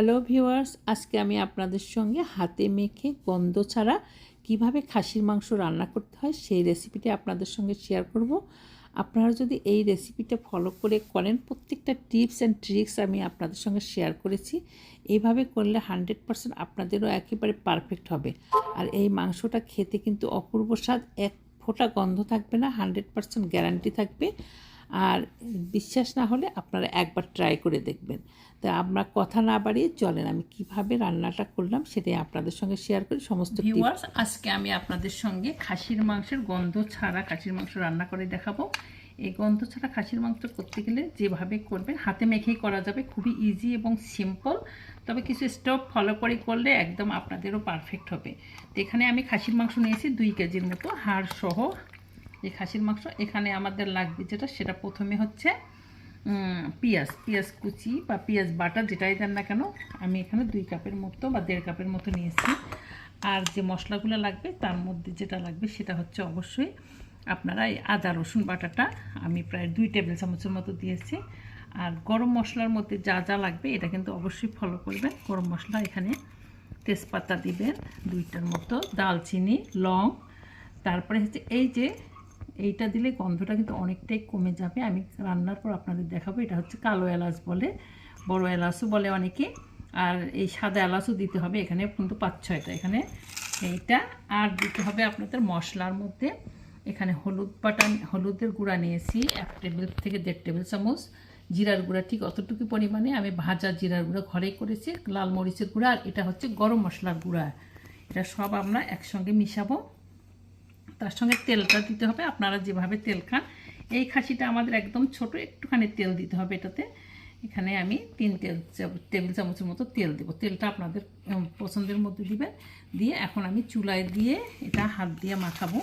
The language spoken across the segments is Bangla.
হ্যালো ভিউয়ার্স আজকে আমি আপনাদের সঙ্গে হাতে মেখে গন্ধ ছাড়া কীভাবে খাসির মাংস রান্না করতে হয় সেই রেসিপিটা আপনাদের সঙ্গে শেয়ার করব। আপনারা যদি এই রেসিপিটা ফলো করে করেন, প্রত্যেকটা টিপস অ্যান্ড ট্রিক্স আমি আপনাদের সঙ্গে শেয়ার করেছি। এইভাবে করলে হান্ড্রেড পারসেন্ট আপনাদেরও একেবারে পারফেক্ট হবে। আর এই মাংসটা খেতে কিন্তু অপূর্ব স্বাদ, এক ফোঁটা গন্ধ থাকবে না হান্ড্রেড পারসেন্ট গ্যারান্টি থাকবে। আর বিশ্বাস না হলে আপনারা একবার ট্রাই করে দেখবেন। তা আমরা কথা না বাড়িয়ে চলেন, আমি কীভাবে রান্নাটা করলাম সেটাই আপনাদের সঙ্গে শেয়ার করি, সমস্ত ভিউয়ার্স আজকে আমি আপনাদের সঙ্গে খাসির মাংসের গন্ধ ছাড়া খাসির মাংস রান্না করে দেখাবো। এই গন্ধ ছাড়া খাসির মাংস করতে গেলে যেভাবে করবেন, হাতে মেখেই করা যাবে, খুবই ইজি এবং সিম্পল তবে কিছু স্টেপ ফলো করে করলে একদম আপনাদেরও পারফেক্ট হবে। তো এখানে আমি খাসির মাংস নিয়েছি দুই কেজির মতো হাড় সহ এই খাসির মাংস এখানে আমাদের লাগবে যেটা, সেটা প্রথমে হচ্ছে পেঁয়াজ পেঁয়াজ কুচি বা পেঁয়াজ বাটা যেটাই দেন না কেন, আমি এখানে দুই কাপের মতো বা দেড় কাপের মতো নিয়েছি। আর যে মশলাগুলো লাগবে, তার মধ্যে যেটা লাগবে সেটা হচ্ছে অবশ্যই আপনারা এই আদা, রসুন বাটাটা, আমি প্রায় দুই টেবিল চামচের মতো দিয়েছি। আর গরম মশলার মধ্যে যা যা লাগবে, এটা কিন্তু অবশ্যই ফলো করবেন। গরম মশলা এখানে তেজপাতা দিবেন, দুইটার মতো, দালচিনি, লং, তারপরে হচ্ছে এই যে এইটা দিলে গন্ধটা কিন্তু অনেকটাই কমে যাবে। আমি রান্নার পর আপনাদের দেখাবো, এটা হচ্ছে কালো এলাচ বলে, বড় এলাচও বলে অনেকে। আর এই সাদা এলাচও দিতে হবে, এখানে কিন্তু পাঁচ ছয়টা। এখানে এইটা, আর দিতে হবে আপনাদের মশলার মধ্যে। এখানে হলুদ বাটা, হলুদের গুঁড়া নিয়েছি, এক টেবিল থেকে দেড় টেবিল চামচ। জিরার গুঁড়া ঠিক অতটুকু পরিমাণে। আমি ভাজা জিরার গুঁড়া ঘরেই করেছি, লাল মরিচের গুঁড়া, আর এটা হচ্ছে গরম মশলার গুঁড়া। এটা সব আমরা একসঙ্গে মিশাবো। তার সঙ্গে তেলটা দিতে হবে, আপনারা যেভাবে তেল খান। এই খাসিটা আমাদের একদম ছোট, একটুখানি তেল দিতে হবে এটাতে। এখানে আমি তিন তেল টেবিল চামচের মতো তেল দেবো। তেলটা আপনাদের পছন্দের মধ্যে দিবেন দিয়ে এখন আমি চুলায় দিয়ে এটা হাত দিয়ে মাখাবো।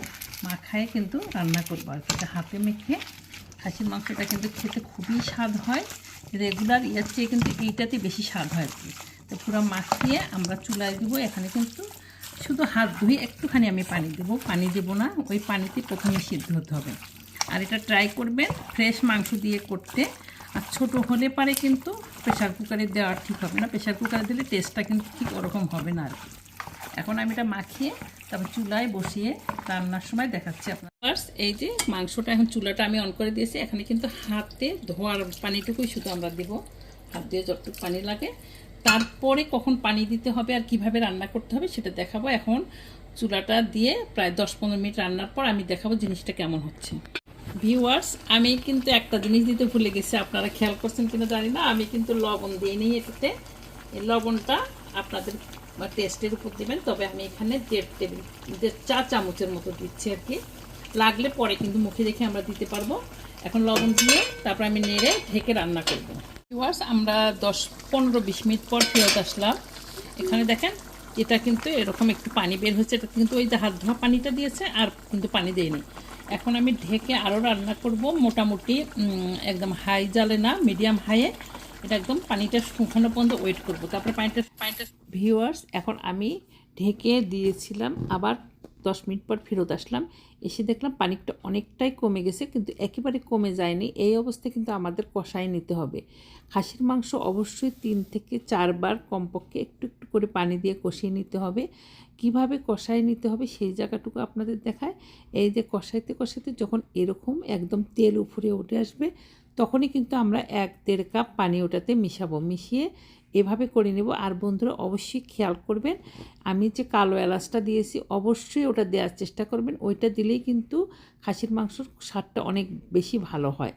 মাখায় কিন্তু রান্না করব আর এটা হাতে মেখে খাসির মাংসটা কিন্তু খেতে খুবই স্বাদ হয়। রেগুলার ইয়ার চেয়ে কিন্তু এইটাতে বেশি স্বাদ হয় তো পুরো মাখিয়ে আমরা চুলায় দিব। এখানে কিন্তু শুধু হাত ধুয়ে একটুখানি আমি পানি দেবো। পানি দেবো না, ওই পানিতে প্রথমে সিদ্ধ হতে হবে। আর এটা ট্রাই করবেন ফ্রেশ মাংস দিয়ে করতে। আর ছোটো হলে পারে কিন্তু প্রেশার কুকারে দেওয়া ঠিক হবে না। প্রেশার কুকারে দিলে টেস্টটা কিন্তু ঠিক ওরকম হবে না আর কি। এখন আমি এটা মাখিয়ে তারপর চুলায় বসিয়ে রান্নার সময় দেখাচ্ছি আপনার ফার্স্ট এই যে মাংসটা এখন চুলাটা আমি অন করে দিয়েছি। এখানে কিন্তু হাতে ধোয়ার পানিটুকুই শুধু আমরা দেবো। হাত দিয়ে যতটুকু পানি লাগে। তারপরে কখন পানি দিতে হবে আর কীভাবে রান্না করতে হবে সেটা দেখাবো। এখন চুলাটা দিয়ে প্রায় দশ পনেরো মিনিট রান্নার পর আমি দেখাবো জিনিসটা কেমন হচ্ছে। ভিউয়ার্স আমি কিন্তু একটা জিনিস দিতে ভুলে গেছি, আপনারা খেয়াল করছেন কিনা জানি না। আমি কিন্তু লবণ দিই নিই এটাতে। এই লবণটা আপনাদের টেস্টের উপর দেবেন, তবে আমি এখানে দেড় টেবিল, দেড় চা চামচের মতো দিচ্ছি আর কি। লাগলে পরে কিন্তু মুখে দেখে আমরা দিতে পারব। এখন লবণ দিয়ে তারপর আমি নেড়ে ঢেকে রান্না করব। আমরা দশ, পনেরো, বিশ মিনিট পর ফেরত আসলাম। এখানে দেখেন, এটা কিন্তু এরকম একটু পানি বের হচ্ছে এটা কিন্তু ওই যে হাত ধোয়া পানিটা দিয়েছে, আর কিন্তু পানি দেয়নি। এখন আমি ঢেকে আরও রান্না করব, মোটামুটি একদম হাই জালে না, মিডিয়াম হাইয়ে। এটা একদম পানিটা শুকানো পর্যন্ত ওয়েট করব। তারপরে পানিটা পানিটা ভিউয়ার্স, এখন আমি ঢেকে দিয়েছিলাম, আবার দশ মিনিট পর ফেরত আসলাম। এসে দেখলাম পানিটা অনেকটাই কমে গেছে, কিন্তু একেবারে কমে যায়নি। এই অবস্থায় কিন্তু আমাদের কষায় নিতে হবে। খাসির মাংস অবশ্যই তিন থেকে চারবার কমপক্ষে একটু একটু করে পানি দিয়ে কষিয়ে নিতে হবে। কীভাবে কষায় নিতে হবে সেই জায়গাটুকু আপনাদের দেখায়। এই যে কষাইতে কষাইতে যখন এরকম একদম তেল উপরে উঠে আসবে, তখনই কিন্তু আমরা এক দেড় কাপ পানি ওটাতে মিশাবো। মিশিয়ে এভাবে করে নেব। আর বন্ধুরা, অবশ্যই খেয়াল করবেন, আমি যে কালো এলাচটা দিয়েছি, অবশ্যই ওটা দেওয়ার চেষ্টা করবেন। ওইটা দিলেই কিন্তু খাসির মাংসর স্বাদটা অনেক বেশি ভালো হয়।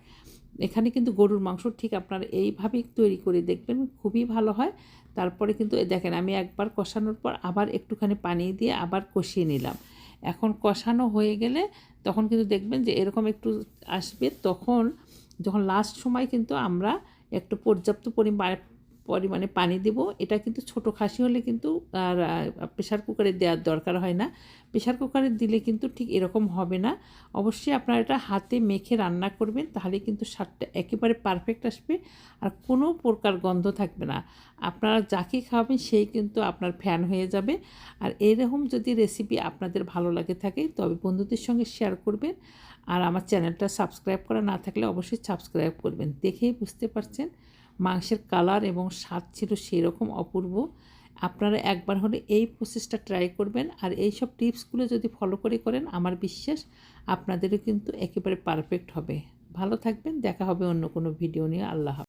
এখানে কিন্তু গরুর মাংস ঠিক আপনারা এইভাবেই তৈরি করে দেখবেন, খুবই ভালো হয়। তারপরে কিন্তু দেখেন, আমি একবার কষানোর পর আবার একটুখানি পানি দিয়ে আবার কষিয়ে নিলাম। এখন কষানো হয়ে গেলে তখন কিন্তু দেখবেন যে এরকম একটু আসবে, তখন যখন লাস্ট সময় কিন্তু আমরা একটু পর্যাপ্ত পরিমাণ পরিমাণে পানি দেব। এটা কিন্তু ছোট খাসি হলে কিন্তু আর প্রেশার কুকারে দেওয়ার দরকার হয় না। প্রেশার কুকারে দিলে কিন্তু ঠিক এরকম হবে না। অবশ্যই আপনারা এটা হাতে মেখে রান্না করবেন, তাহলে কিন্তু স্বাদটা একেবারে পারফেক্ট আসবে। আর কোনো প্রকার গন্ধ থাকবে না। আপনারা যাকে খাওয়াবেন, সেই কিন্তু আপনার ফ্যান হয়ে যাবে। আর এরকম যদি রেসিপি আপনাদের ভালো লাগে থাকে, তবে বন্ধুদের সঙ্গে শেয়ার করবেন। আর আমার চ্যানেলটা সাবস্ক্রাইব করা না থাকলে অবশ্যই সাবস্ক্রাইব করবেন। দেখেই বুঝতে পারছেন। মাংসের কালার এবং স্বাদ ছিল সেরকম অপূর্ব। আপনারা একবার হলে এই প্রসেসটা ট্রাই করবেন আর এই সব টিপসগুলো যদি ফলো করে করেন, আমার বিশ্বাস আপনাদেরও কিন্তু একেবারে পারফেক্ট হবে। ভালো থাকবেন, দেখা হবে অন্য কোনো ভিডিও নিয়ে। আল্লাহ।